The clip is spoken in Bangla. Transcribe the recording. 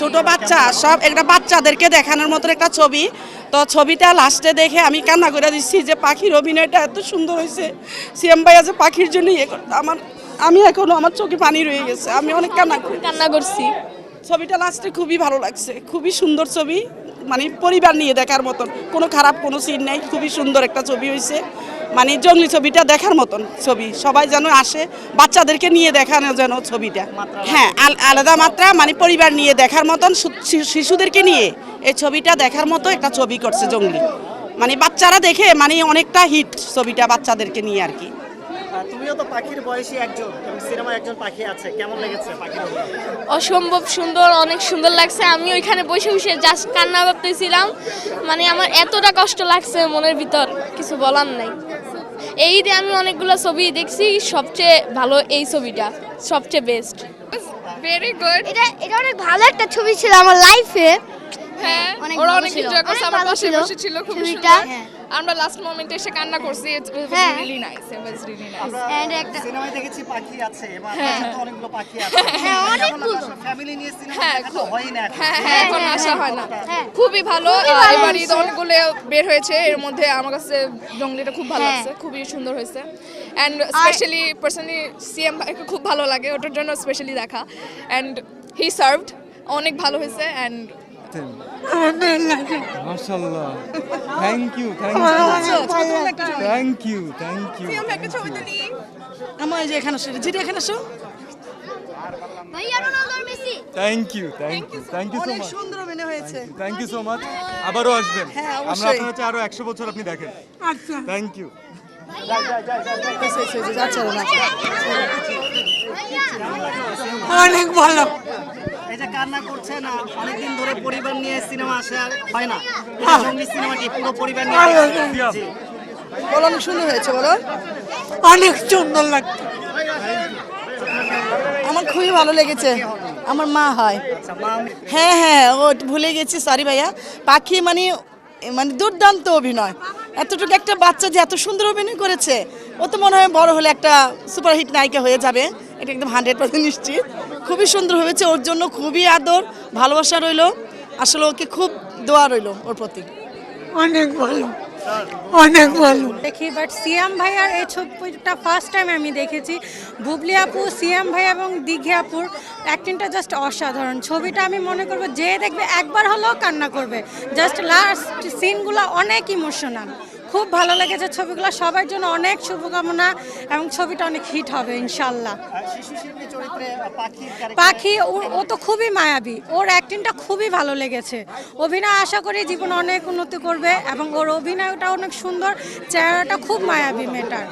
ছোট বাচ্চা সব একটা বাচ্চাদেরকে দেখানোর মতো একটা ছবি। তো ছবিটা লাস্টে দেখে আমি কান্না করে দিচ্ছি যে পাখির অভিনয়টা এত সুন্দর হয়েছে। সিএম ভাই আছে পাখির জন্য ইয়ে করতে। আমার আমি এখনও আমার চোখে পানি রয়ে গেছে। আমি অনেক কান্না করি। কান্না করছি। ছবিটা লাস্টে খুবই ভালো লাগছে। খুবই সুন্দর ছবি। মানে পরিবার নিয়ে দেখার মতন। কোনো খারাপ কোনো সিন নেই। খুবই সুন্দর একটা ছবি হয়েছে। মানে জঙ্গলি ছবিটা দেখার মতন ছবি। সবাই যেন আসে বাচ্চাদেরকে নিয়ে দেখানো যেন ছবিটা। হ্যাঁ আল- আলাদা মাত্রা মানে পরিবার নিয়ে দেখার মতন শিশুদেরকে নিয়ে এই ছবিটা দেখার মতো একটা ছবি করছে জঙ্গলি। মানে বাচ্চারা দেখে মানে অনেকটা হিট ছবিটা বাচ্চাদেরকে নিয়ে আর কি। তুমিও তো পাখির বয়সী একজন একজন পাখি আছে। কেমন লেগেছে পাখির অসম্ভব সুন্দর অনেক সুন্দর লাগছে। আমি ওইখানে বসে বসে জাস্ট কান্না করতেছিলাম মানে আমার এতটা কষ্ট লাগছে মনের ভিতর কিছু বলার নাই। এই ঈদে আমি অনেকগুলো ছবি দেখছি সবচেয়ে ভালো এই ছবিটা সবচেয়ে বেস্ট ভেরি গুড এটা এটা অনেক ভালো একটা ছবি ছিল আমার লাইফে হ্যাঁ অনেক ওরা অনেক এনজয় করছে আমার পাশে বসে ছিল খুব ছবিটা। সুন্দর হ্যাঁ। আমরা লাস্ট মোমেন্টে এসে কান্না করছি ইট ওয়াজ হ্যাঁ। Really nice it was really nice আমরা একটা- সিনেমায় দেখেছি পাখি আছে এবং আপনার অনেকগুলো পাখি আছে হ্যাঁ, অনেকগুলো। ফ্যামিলি নিয়ে সিনেমা হ্যাঁ, দেখা তো না এখন। হ্যাঁ হ্যাঁ এখন হয় না হ্যাঁ। খুবই ভালো খুবই এবার ঈদ অনেকগুলো বের হয়েছে এর মধ্যে আমার কাছে জঙ্গলিটা খুব ভালো হ্যাঁ। লাগছে খুবই সুন্দর হয়েছে অ্যান্ড স্পেশালি পার্সোনালি সিএম ভাইকে খুব ভালো লাগে ওটার জন্য স্পেশালি দেখা অ্যান্ড হি সার্ভড অনেক ভালো হয়েছে মাশাআল্লাহ thank you thank you thank you thank you আমার যে এখানে আসো যেটা এখানে আসো thank you thank you thank you so অনেক মাচ সুন্দর অভিনয় হয়েছে থ্যাংক ইউ সো মাচ আবারও আসবেন হ্যাঁ, আমরা আপনার হচ্ছে আরও একশো বছর আপনি দেখেন আচ্ছা থ্যাংক ইউ আচ্ছা অনেক ভালো কান্না করছে না অনেকদিন ধরে পরিবার নিয়ে সিনেমা আসা হয় না। হ্যাঁ। জঙ্গলি সিনেমাটি পুরো পরিবার নিয়ে। বলো সুন্দর হয়েছে বলো। অনেক সুন্দর লাগছে। আমার খুবই ভালো লেগেছে। আমার মা হয়। আচ্ছা, মা হ্যাঁ হ্যাঁ ও ভুলে গেছি সরি ভাইয়া। পাখি মানে মানে দুর্দান্ত অভিনয়। এতটুকু একটা বাচ্চা যে এত সুন্দর অভিনয় করেছে ও তো মনে হয় বড় হলে একটা সুপারহিট নায়িকা হয়ে যাবে। এটা একদম হান্ড্রেড পার্সেন্ট নিশ্চিত। খুবই সুন্দর হয়েছে ওর জন্য খুবই আদর ভালোবাসা রইল। আসলে ওকে খুব দোয়া রইল ওর প্রতি। অনেক ভালো অনেক ভালো। দেখি বাট সিয়াম ভাইয়ার এই ছবিটা ফার্স্ট টাইম আমি দেখেছি। বুবলি আপু সিয়াম ভাই এবং দিঘি আপুর অ্যাক্টিংটা জাস্ট অসাধারণ। ছবিটা আমি মনে করব যে দেখবে একবার হলেও কান্না করবে। জাস্ট লাস্ট সিনগুলো অনেক ইমোশনাল খুব ভালো লেগেছে ছবিগুলো। সবার জন্য অনেক শুভকামনা এবং ছবিটা অনেক হিট হবে ইনশাল্লাহ পাখি ও- ও তো খুবই মায়াবী। ওর অ্যাক্টিংটা খুবই ভালো লেগেছে। অভিনয় আশা করি জীবন অনেক উন্নতি করবে এবং ওর অভিনয়টা অনেক সুন্দর। চেহারাটা খুব মায়াবী মেয়েটার।